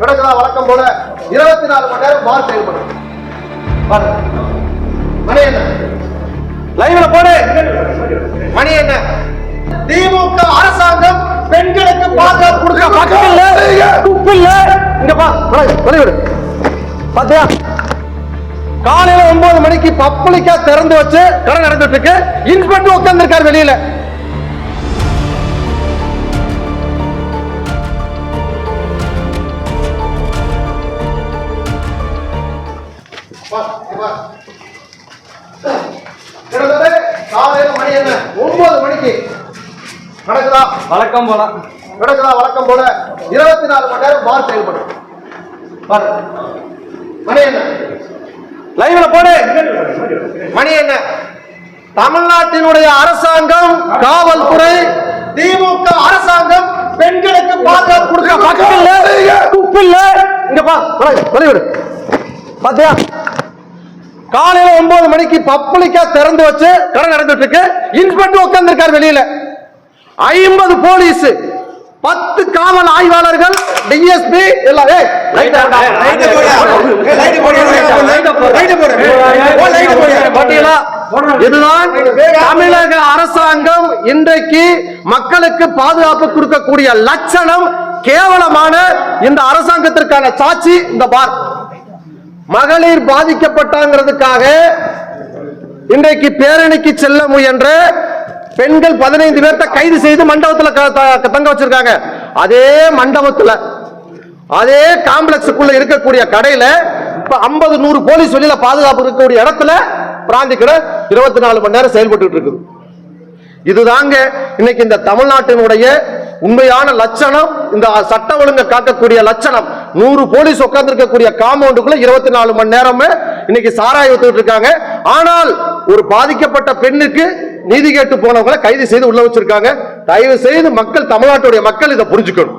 நடக்குதா வழக்கம் போல இருபத்தி நாலு மணி நேரம் பார் செயல்படும். மணி என்ன? லைவ்ல போடு. மணி என்ன? திமுக அரசாங்கம் பெண்களுக்கு பாதுகாப்பு கொடுக்க பக்கம் இல்ல துப்பு இல்ல இங்க பா வெளிவிடு பாத்தியா? காலையில ஒன்பது மணிக்கு பப்ளிக்கா திறந்து வச்சு கடை நடந்துட்டு இருக்கு. இன்ஸ்பெக்டர் உட்கார்ந்து இருக்காரு வெளியில. கிட்டத்தட்ட காலையில மணி என்ன? ஒன்பது மணிக்கு. நடக்குதா வழக்கம் போல. நடக்குதா வழக்கம் போல. இருபத்தி நாலு மணி நேரம் பார் செயல்படும். பாரு. மணி என்ன? லைவ்ல போடு. மணி என்ன? தமிழ்நாட்டினுடைய அரசாங்கம் காவல்துறை திமுக அரசாங்கம் பெண்களுக்கு பாதுகாப்பு கொடுக்க பக்கம் இல்ல துப்பு இல்ல. இங்க பா வெளிவிடு பாத்தியா? காலையில ஒன்பது மணிக்கு பப்ளிக்கா திறந்து வச்சு கடை நடந்துட்டு இருக்கு இன்ஸ்பெக்டர் உட்கார்ந்து இருக்காரு வெளியில. ஐம்பது போலீஸ் பத்து காவல் ஆய்வாளர்கள் டிஎஸ்பி எல்லாம்? இதுதான் தமிழக அரசாங்கம் இன்றைக்கு மக்களுக்கு பாதுகாப்பு கொடுக்கக்கூடிய லட்சணம் கேவலமான இந்த அரசாங்கத்திற்கான சாட்சி இந்த பார். மகளிர் பாதிக்கப்பட்டாங்கிறதுக்காக இன்றைக்கு பேரணிக்கு செல்ல முயன்ற பெண்கள் பதினைந்து பேர்த்த கைது செய்து மண்டபத்துல க- த- தங்க வச்சிருக்காங்க. அதே மண்டபத்துல அதே காம்ப்ளெக்ஸுக்குள்ள இருக்கக்கூடிய கடையில இப்ப ஐம்பது நூறு போலீஸ் வெளியில பாதுகாப்பு இருக்கக்கூடிய இடத்துல பிராந்தி கடை இருபத்தி நாலு மணி நேரம் செயல்பட்டு இருக்குது. இதுதாங்க இன்னைக்கு இந்த தமிழ்நாட்டினுடைய உண்மையான லட்சணம் இந்த சட்ட ஒழுங்கை காக்கக்கூடிய லட்சணம். நூறு போலீஸ் உட்கார்ந்து இருக்கக்கூடிய காம்பவுண்டுக்குள்ள இருபத்தி நாலு மணி நேரமே இன்னைக்கு சாராய வித்துட்டு இருக்காங்க. ஆனால் ஒரு பாதிக்கப்பட்ட பெண்ணுக்கு நீதி கேட்டு போனவங்களை கைது செய்து உள்ள வச்சிருக்காங்க. தயவு செய்து மக்கள் தமிழ்நாட்டுடைய மக்கள் இதை புரிஞ்சுக்கணும்.